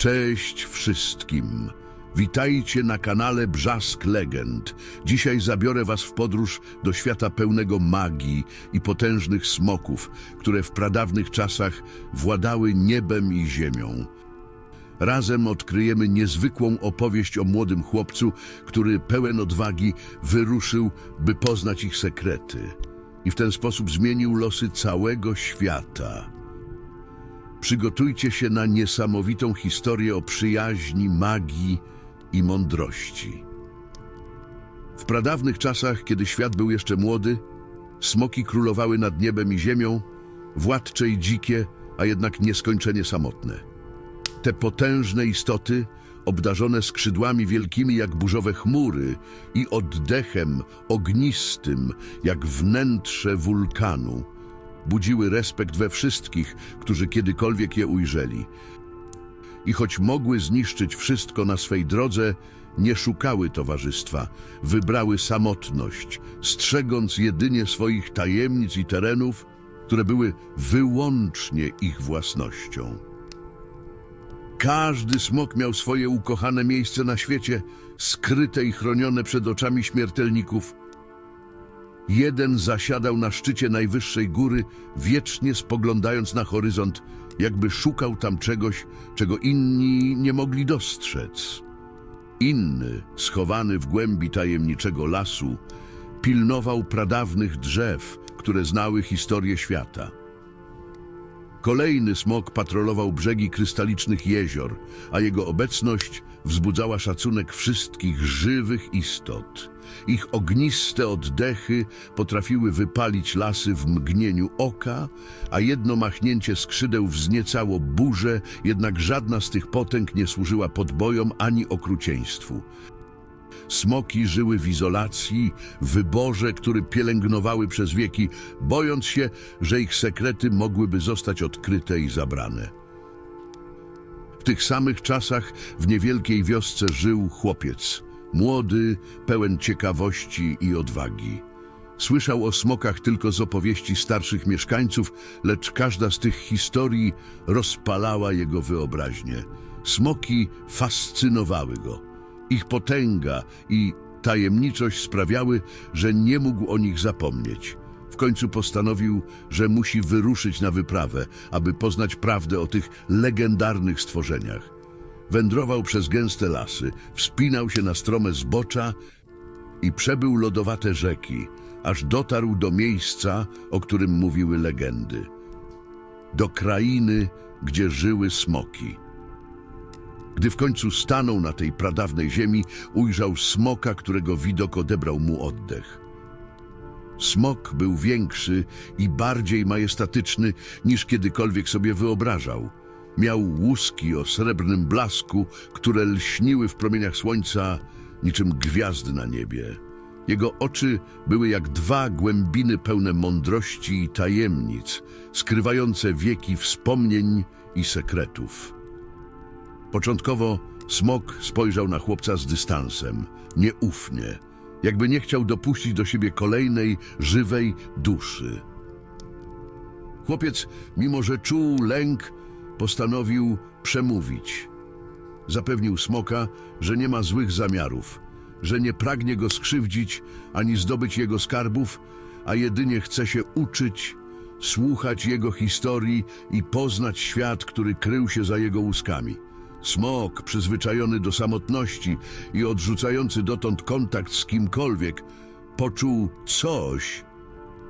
Cześć wszystkim. Witajcie na kanale Brzask Legend. Dzisiaj zabiorę was w podróż do świata pełnego magii i potężnych smoków, które w pradawnych czasach władały niebem i ziemią. Razem odkryjemy niezwykłą opowieść o młodym chłopcu, który pełen odwagi wyruszył, by poznać ich sekrety. I w ten sposób zmienił losy całego świata. Przygotujcie się na niesamowitą historię o przyjaźni, magii i mądrości. W pradawnych czasach, kiedy świat był jeszcze młody, smoki królowały nad niebem i ziemią, władcze i dzikie, a jednak nieskończenie samotne. Te potężne istoty, obdarzone skrzydłami wielkimi jak burzowe chmury i oddechem ognistym jak wnętrze wulkanu, budziły respekt we wszystkich, którzy kiedykolwiek je ujrzeli. I choć mogły zniszczyć wszystko na swej drodze, nie szukały towarzystwa, wybrały samotność, strzegąc jedynie swoich tajemnic i terenów, które były wyłącznie ich własnością. Każdy smok miał swoje ukochane miejsce na świecie, skryte i chronione przed oczami śmiertelników. Jeden zasiadał na szczycie najwyższej góry, wiecznie spoglądając na horyzont, jakby szukał tam czegoś, czego inni nie mogli dostrzec. Inny, schowany w głębi tajemniczego lasu, pilnował pradawnych drzew, które znały historię świata. Kolejny smok patrolował brzegi krystalicznych jezior, a jego obecność wzbudzała szacunek wszystkich żywych istot. Ich ogniste oddechy potrafiły wypalić lasy w mgnieniu oka, a jedno machnięcie skrzydeł wzniecało burzę, jednak żadna z tych potęg nie służyła podbojom ani okrucieństwu. Smoki żyły w izolacji, wyborze, który pielęgnowały przez wieki, bojąc się, że ich sekrety mogłyby zostać odkryte i zabrane. W tych samych czasach w niewielkiej wiosce żył chłopiec, młody, pełen ciekawości i odwagi. Słyszał o smokach tylko z opowieści starszych mieszkańców, lecz każda z tych historii rozpalała jego wyobraźnię. Smoki fascynowały go. Ich potęga i tajemniczość sprawiały, że nie mógł o nich zapomnieć. W końcu postanowił, że musi wyruszyć na wyprawę, aby poznać prawdę o tych legendarnych stworzeniach. Wędrował przez gęste lasy, wspinał się na strome zbocza i przebył lodowate rzeki, aż dotarł do miejsca, o którym mówiły legendy. Do krainy, gdzie żyły smoki. Gdy w końcu stanął na tej pradawnej ziemi, ujrzał smoka, którego widok odebrał mu oddech. Smok był większy i bardziej majestatyczny niż kiedykolwiek sobie wyobrażał. Miał łuski o srebrnym blasku, które lśniły w promieniach słońca niczym gwiazdy na niebie. Jego oczy były jak dwa głębiny pełne mądrości i tajemnic, skrywające wieki wspomnień i sekretów. Początkowo smok spojrzał na chłopca z dystansem, nieufnie, jakby nie chciał dopuścić do siebie kolejnej żywej duszy. Chłopiec, mimo że czuł lęk, postanowił przemówić. Zapewnił smoka, że nie ma złych zamiarów, że nie pragnie go skrzywdzić ani zdobyć jego skarbów, a jedynie chce się uczyć, słuchać jego historii i poznać świat, który krył się za jego łuskami. Smok, przyzwyczajony do samotności i odrzucający dotąd kontakt z kimkolwiek, poczuł coś,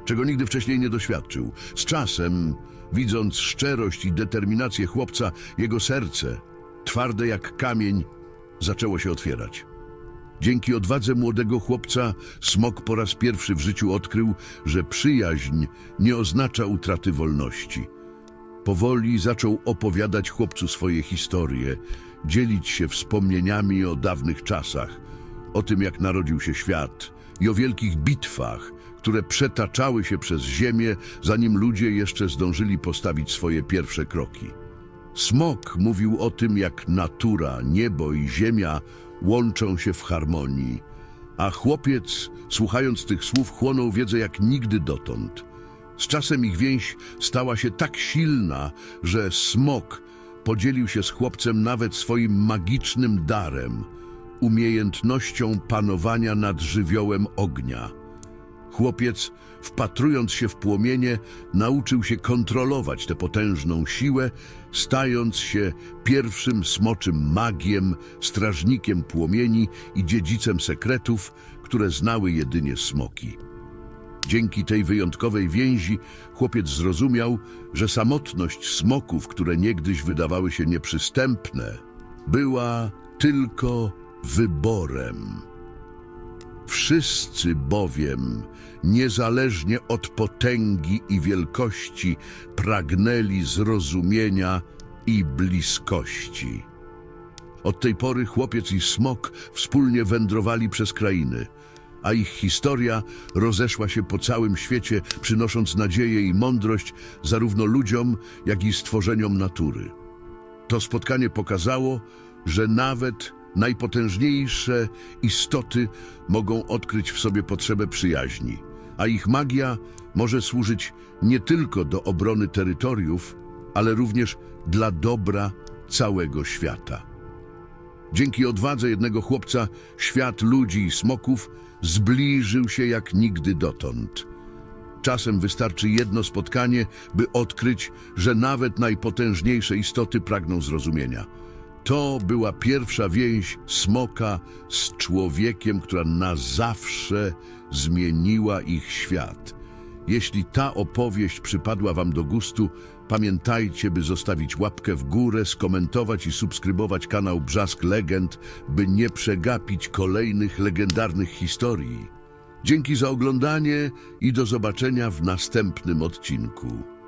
czego nigdy wcześniej nie doświadczył. Z czasem, widząc szczerość i determinację chłopca, jego serce, twarde jak kamień, zaczęło się otwierać. Dzięki odwadze młodego chłopca, smok po raz pierwszy w życiu odkrył, że przyjaźń nie oznacza utraty wolności. Powoli zaczął opowiadać chłopcu swoje historie, dzielić się wspomnieniami o dawnych czasach, o tym jak narodził się świat i o wielkich bitwach, które przetaczały się przez ziemię, zanim ludzie jeszcze zdążyli postawić swoje pierwsze kroki. Smok mówił o tym, jak natura, niebo i ziemia łączą się w harmonii, a chłopiec, słuchając tych słów, chłonął wiedzę jak nigdy dotąd. Z czasem ich więź stała się tak silna, że smok podzielił się z chłopcem nawet swoim magicznym darem, umiejętnością panowania nad żywiołem ognia. Chłopiec, wpatrując się w płomienie, nauczył się kontrolować tę potężną siłę, stając się pierwszym smoczym magiem, strażnikiem płomieni i dziedzicem sekretów, które znały jedynie smoki. Dzięki tej wyjątkowej więzi chłopiec zrozumiał, że samotność smoków, które niegdyś wydawały się nieprzystępne, była tylko wyborem. Wszyscy bowiem, niezależnie od potęgi i wielkości, pragnęli zrozumienia i bliskości. Od tej pory chłopiec i smok wspólnie wędrowali przez krainy, a ich historia rozeszła się po całym świecie, przynosząc nadzieję i mądrość zarówno ludziom, jak i stworzeniom natury. To spotkanie pokazało, że nawet najpotężniejsze istoty mogą odkryć w sobie potrzebę przyjaźni, a ich magia może służyć nie tylko do obrony terytoriów, ale również dla dobra całego świata. Dzięki odwadze jednego chłopca świat ludzi i smoków zbliżył się jak nigdy dotąd. Czasem wystarczy jedno spotkanie, by odkryć, że nawet najpotężniejsze istoty pragną zrozumienia. To była pierwsza więź smoka z człowiekiem, która na zawsze zmieniła ich świat. Jeśli ta opowieść przypadła Wam do gustu, pamiętajcie, by zostawić łapkę w górę, skomentować i subskrybować kanał Brzask Legend, by nie przegapić kolejnych legendarnych historii. Dzięki za oglądanie i do zobaczenia w następnym odcinku.